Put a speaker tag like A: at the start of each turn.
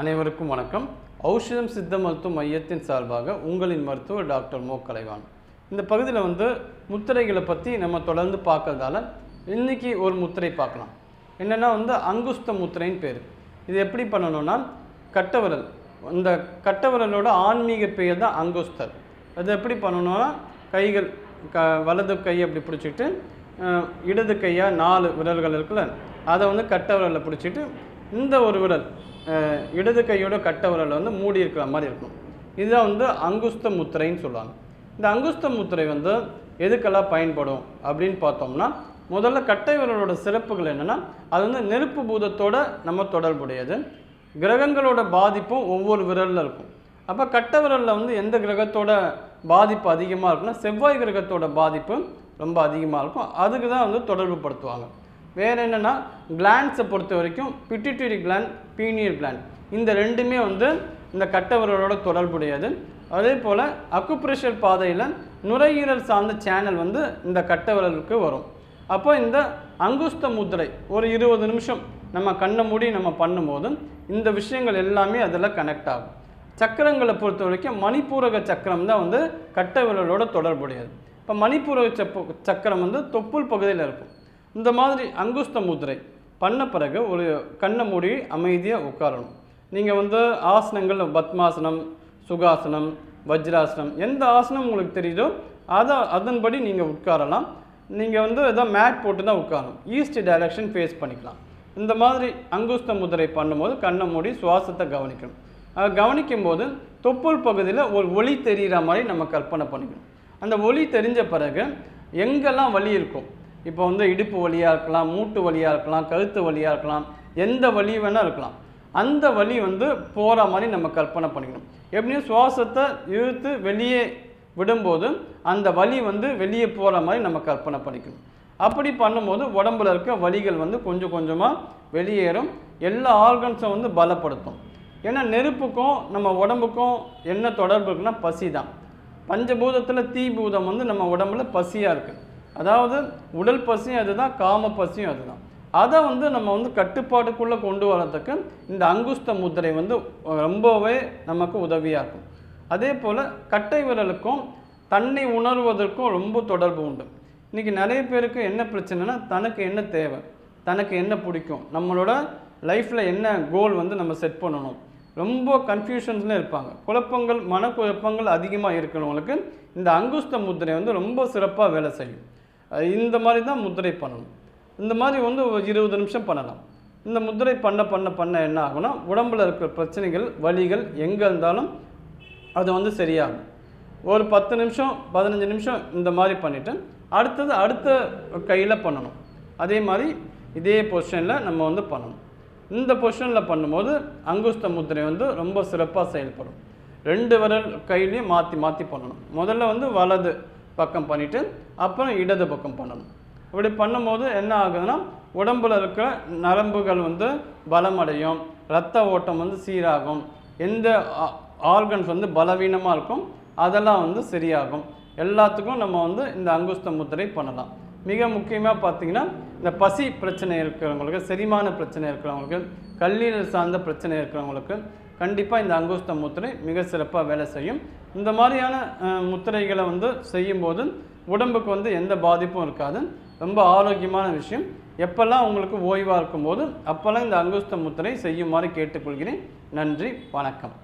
A: அனைவருக்கும் வணக்கம். ஔஷதம் சித்த மருத்துவ மையத்தின் சார்பாக உங்களின் மருத்துவர் டாக்டர் மோ. கலைவான் இந்த பகுதியில் வந்து முத்திரைகளை பற்றி நம்ம தொடர்ந்து பார்க்கறதால இன்னைக்கு ஒரு முத்திரை பார்க்கலாம். என்னென்னா வந்து அங்குஸ்த முத்திரைன்னு பேர். இது எப்படி பண்ணணும்னா கட்டவிரல். இந்த கட்டவிரலோட ஆன்மீக பெயர் தான் அங்குஸ்தர். அது எப்படி பண்ணணும்னா கைகள் க வலது கை அப்படி பிடிச்சிட்டு இடது கையாக நாலு விரல்கள் இருக்குல்ல அதை வந்து கட்டவிரலில் பிடிச்சிட்டு இந்த ஒரு விரல் இடது கையோட கட்ட விரல் வந்து மூடி இருக்கிற மாதிரி இருக்கும். இதுதான் வந்து அங்குஸ்த முத்திரைன்னு சொல்லுவாங்க. இந்த அங்குஸ்த முத்திரை வந்து எதுக்கெல்லாம் பயன்படும் அப்படின்னு பார்த்தோம்னா முதல்ல கட்டை விரலோட சிறப்புகள் என்னென்னா அது வந்து நெருப்பு பூதத்தோட நம்ம தொடர்புடையது கிரகங்களோட பாதிப்பும் ஒவ்வொரு விரலில் இருக்கும். அப்போ கட்டை விரலில் வந்து எந்த கிரகத்தோட பாதிப்பு அதிகமாக இருக்குன்னா செவ்வாய் கிரகத்தோட பாதிப்பு ரொம்ப அதிகமாக இருக்கும். அதுக்கு தான் வந்து தொடர்பு படுத்துவாங்க வேறு என்னென்னா கிளான்ஸை பொறுத்த வரைக்கும் பிட்டிட்டரி கிளான் பீனியர் கிளான் இந்த ரெண்டுமே வந்து இந்த கட்டவர்களோட தொடர்புடையது. அதே போல் அக்குப்ரெஷர் பாதையில் நுரையீரல் சார்ந்த சேனல் வந்து இந்த கட்டவரலுக்கு வரும். அப்போ இந்த அங்குஸ்த முத்திரை ஒரு இருபது நிமிஷம் நம்ம கண்ணை மூடி நம்ம பண்ணும்போது இந்த விஷயங்கள் எல்லாமே அதில் கனெக்ட் ஆகும். சக்கரங்களை பொறுத்த வரைக்கும் மணிப்பூரக சக்கரம் தான் வந்து கட்டை விரலோட தொடர்புடையது. இப்போ மணிப்பூரக சப்பு சக்கரம் வந்து தொப்புள் பகுதியில் இருக்கும். இந்த மாதிரி அங்குஸ்த முதிரை பண்ண பிறகு ஒரு கண்ணை மூடி அமைதியாக உட்காரணும். நீங்கள் வந்து ஆசனங்கள் பத்மாசனம் சுகாசனம் வஜ்ராசனம் எந்த ஆசனம் உங்களுக்கு தெரியுதோ அதை அதன்படி நீங்கள் உட்காரலாம். நீங்கள் வந்து எதாவது மேட் போட்டு தான் உட்காரணும். ஈஸ்ட் டைரக்ஷன் ஃபேஸ் பண்ணிக்கலாம். இந்த மாதிரி அங்குஸ்த முதிரை பண்ணும்போது கண்ணை மூடி சுவாசத்தை கவனிக்கணும். அதை கவனிக்கும் போது தொப்புள் பகுதியில் ஒரு ஒளி தெரிகிற மாதிரி நம்ம கற்பனை பண்ணிக்கணும். அந்த ஒளி தெரிஞ்ச பிறகு எங்கெல்லாம் வலி இருக்கும் இப்போ வந்து இடுப்பு வலியாக இருக்கலாம் மூட்டு வலியாக இருக்கலாம் கழுத்து வலியாக இருக்கலாம் எந்த வலி வேணால் இருக்கலாம். அந்த வலி வந்து போகிற மாதிரி நம்ம கற்பனை பண்ணிக்கணும். எப்படியும் சுவாசத்தை இழுத்து வெளியே விடும்போது அந்த வலி வந்து வெளியே போகிற மாதிரி நம்ம கற்பனை பண்ணிக்கணும். அப்படி பண்ணும்போது உடம்புல இருக்க வலிகள் வந்து கொஞ்சம் கொஞ்சமாக வெளியேறும். எல்லா ஆர்கன்ஸும் வந்து பலப்படுத்தும். ஏன்னா நெருப்புக்கும் நம்ம உடம்புக்கும் என்ன தொடர்பு இருக்குன்னா பசி தான் பஞ்சபூதத்தில் தீபூதம் வந்து நம்ம உடம்புல பசியாக இருக்குது அதாவது உடல் பசியும் அதுதான் காம பசியும் அதுதான். அதை வந்து நம்ம வந்து கட்டுப்பாட்டுக்குள்ளே கொண்டு வரத்துக்கு இந்த அங்குஸ்த முத்திரை வந்து ரொம்பவே நமக்கு உதவியாக இருக்கும். அதே போல் கட்டை விரலுக்கும் தன்னை உணர்வதற்கும் ரொம்ப தொடர்பு உண்டு. இன்றைக்கி நிறைய பேருக்கு என்ன பிரச்சனைனா தனக்கு என்ன தேவை தனக்கு என்ன பிடிக்கும் நம்மளோட லைஃப்பில் என்ன கோல் வந்து நம்ம செட் பண்ணணும். ரொம்ப கன்ஃபியூஷன்ஸில் இருப்பாங்க. குழப்பங்கள் மனக்குழப்பங்கள் அதிகமாக இருக்கிறவங்களுக்கு இந்த அங்குஸ்த முத்திரை வந்து ரொம்ப சிறப்பாக வேலை செய்யும். இந்த மாதிரி தான் முத்திரை பண்ணணும். இந்த மாதிரி வந்து இருபது நிமிஷம் பண்ணலாம். இந்த முத்திரை பண்ண பண்ண பண்ண என்ன ஆகும்னா உடம்புல இருக்கிற பிரச்சனைகள் வலிகள் எங்கே இருந்தாலும் அது வந்து சரியாகும். ஒரு பத்து நிமிஷம் பதினஞ்சு நிமிஷம் இந்த மாதிரி பண்ணிவிட்டு அடுத்தது அடுத்த கையில் பண்ணணும். அதே மாதிரி இதே பொசிஷனில் நம்ம வந்து பண்ணணும். இந்த பொசிஷனில் பண்ணும்போது அங்குஸ்த முத்திரை வந்து ரொம்ப சிறப்பாக செயல்படும். ரெண்டு விரல் கையிலையும் மாற்றி மாற்றி பண்ணணும். முதல்ல வந்து வலது பக்கம் பண்ணிவிட்டு அப்புறம் இடது பக்கம் பண்ணணும். இப்படி பண்ணும்போது என்ன ஆகுதுன்னா உடம்பில் இருக்கிற நரம்புகள் வந்து பலமடையும். ரத்த ஓட்டம் வந்து சீராகும். எந்த ஆர்கன்ஸ் வந்து பலவீனமாக இருக்கும் அதெல்லாம் வந்து சரியாகும். எல்லாத்துக்கும் நம்ம வந்து இந்த அங்குஸ்த முத்திரை பண்ணலாம். மிக முக்கியமாக பார்த்தீங்கன்னா இந்த பசி பிரச்சனை இருக்கிறவங்களுக்கு செரிமான பிரச்சனை இருக்கிறவங்களுக்கு கல்லீரல் சார்ந்த பிரச்சனை இருக்கிறவங்களுக்கு கண்டிப்பாக இந்த அங்குஸ்த முத்திரை மிக சிறப்பாக வேலை செய்யும். இந்த மாதிரியான முத்திரைகளை வந்து செய்யும்போது உடம்புக்கு வந்து எந்த பாதிப்பும் இருக்காது. ரொம்ப ஆரோக்கியமான விஷயம். எப்பெல்லாம் உங்களுக்கு ஓய்வாக இருக்கும்போது அப்போல்லாம் இந்த அங்குஸ்த முத்திரை செய்யுமாறு கேட்டுக்கொள்கிறேன். நன்றி வணக்கம்.